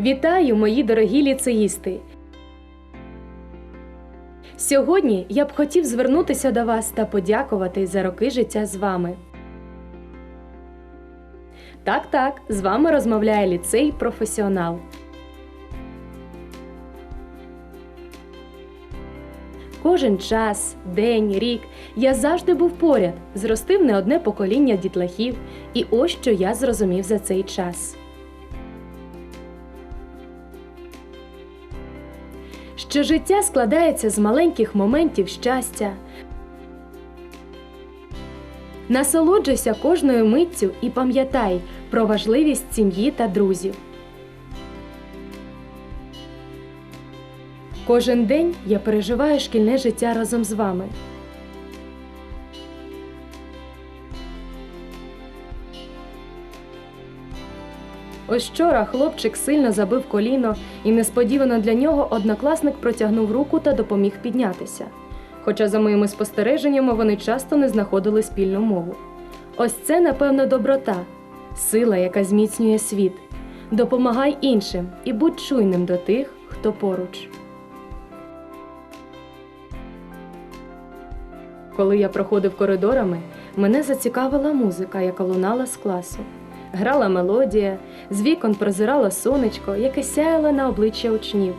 Вітаю, мої дорогі ліцеїсти! Сьогодні я б хотів звернутися до вас та подякувати за роки життя з вами. Так, так, з вами розмовляє ліцей професіонал. Кожен час, день, рік я завжди був поряд, зростив не одне покоління дітлахів, і ось що я зрозумів за цей час. Що життя складається з маленьких моментів щастя. Насолоджуйся кожною миттю і пам'ятай про важливість сім'ї та друзів. Кожен день я переживаю шкільне життя разом з вами. Ось вчора хлопчик сильно забив коліно, і несподівано для нього однокласник протягнув руку та допоміг піднятися. Хоча, за моїми спостереженнями, вони часто не знаходили спільну мову. Ось це, напевно, доброта, сила, яка зміцнює світ. Допомагай іншим і будь чуйним до тих, хто поруч. Коли я проходив коридорами, мене зацікавила музика, яка лунала з класу. Грала мелодія, з вікон прозирало сонечко, яке сяяло на обличчя учнів.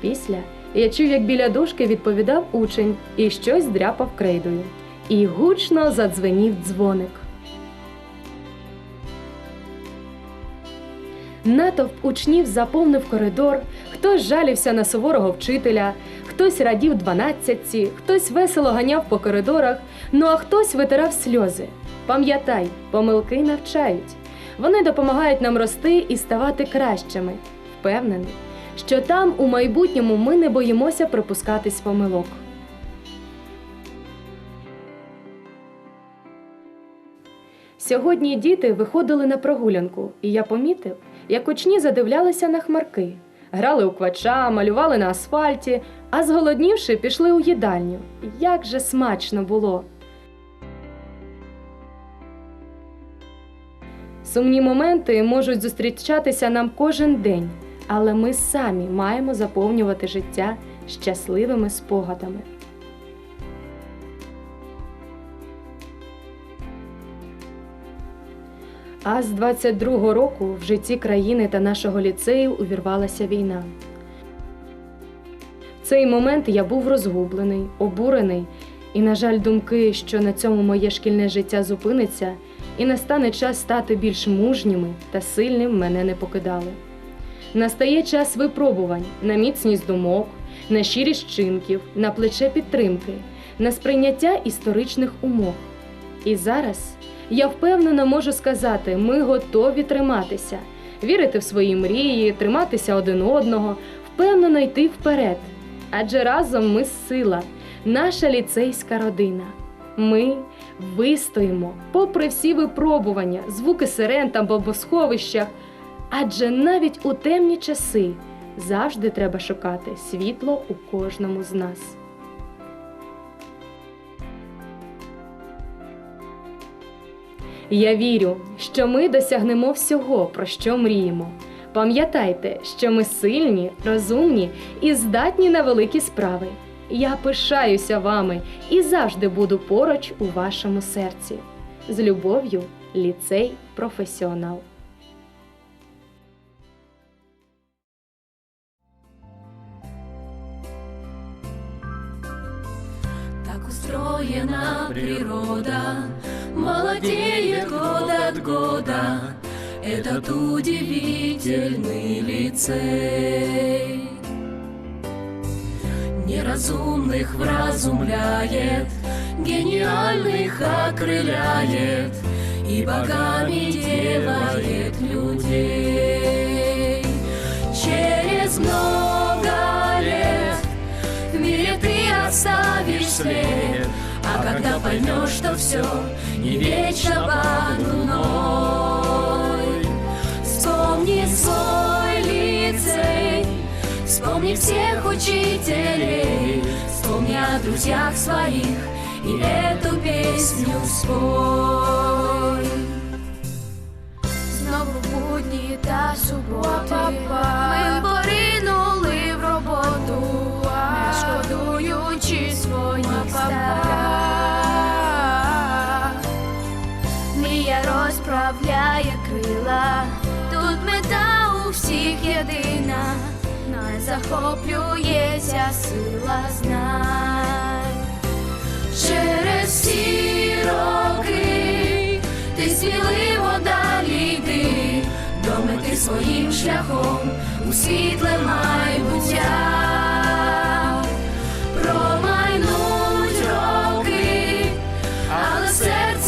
Після я чув, як біля дошки відповідав учень і щось дряпав крейдою. І гучно задзвенів дзвоник. Натовп учнів заповнив коридор, хтось жалівся на суворого вчителя, хтось радів дванадцятці, хтось весело ганяв по коридорах, ну а хтось витирав сльози. Пам'ятай, помилки навчають. Вони допомагають нам рости і ставати кращими. Впевнений, що там у майбутньому ми не боїмося припускатись помилок. Сьогодні діти виходили на прогулянку, і я помітив, як учні задивлялися на хмарки, грали у квача, малювали на асфальті, а зголоднівши, пішли у їдальню. Як же смачно було! Сумні моменти можуть зустрічатися нам кожен день, але ми самі маємо заповнювати життя щасливими спогадами. А з 22-го року в житті країни та нашого ліцею увірвалася війна. В цей момент я був розгублений, обурений, і, на жаль, думки, що на цьому моє шкільне життя зупиниться, і настане час стати більш мужніми та сильним мене не покидали. Настає час випробувань на міцність думок, на щирість вчинків, на плече підтримки, на сприйняття історичних умов. І зараз я впевнено можу сказати, ми готові триматися, вірити в свої мрії, триматися один одного, впевнено йти вперед. Адже разом ми сила, наша ліцейська родина. Ми вистоїмо, попри всі випробування, звуки сирен та бомбосховищах. Адже навіть у темні часи завжди треба шукати світло у кожному з нас. Я вірю, що ми досягнемо всього, про що мріємо. Пам'ятайте, що ми сильні, розумні і здатні на великі справи. Я пишаюся вами і завжди буду поруч у вашому серці. З любов'ю, ліцей професіонал. Так устроена природа, молодеет год от года Этот удивительный лицей. Неразумных вразумляет, гениальных окрыляет И богами делает людей. Через много лет в мире ты оставишь след, а когда поймешь, что все не вечно под луной, вспомни лицей, вспомни всех учителей, вспомни о друзьях своих и эту песню спой. Снова будні та суботи. Ми поринули в роботу, не шкодуючи своїх старах. Мрія розправляє крила, тут мета у всіх єдина, захоплюється сила знань. Через всі роки ти сміливо далі йди, до мети своїм шляхом у світле майбуття.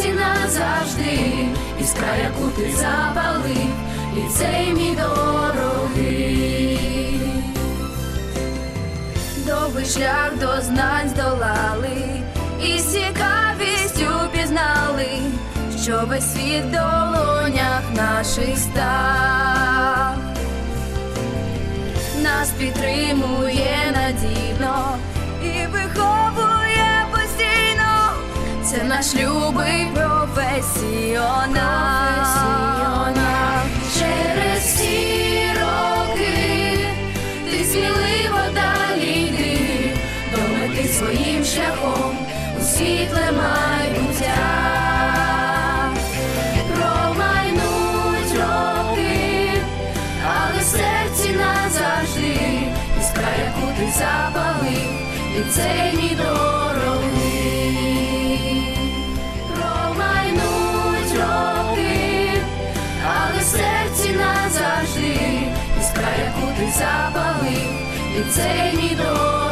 Назавжди іскра, яку ти запалив, і цей мій дорогий. Шлях до знань здолали, і з цікавістю пізнали, що весь світ в долонях наших став. Нас підтримує надійно і виховує постійно. Це наш любий професіонал. Через шляхом у світле майбуття. Промайнуть роки, але серці назавжди іскра, яку ти запалив, і цей мій дорогий. Промайнуть роки, але серці назавжди іскра, яку ти запалив. І цей мій дорогий.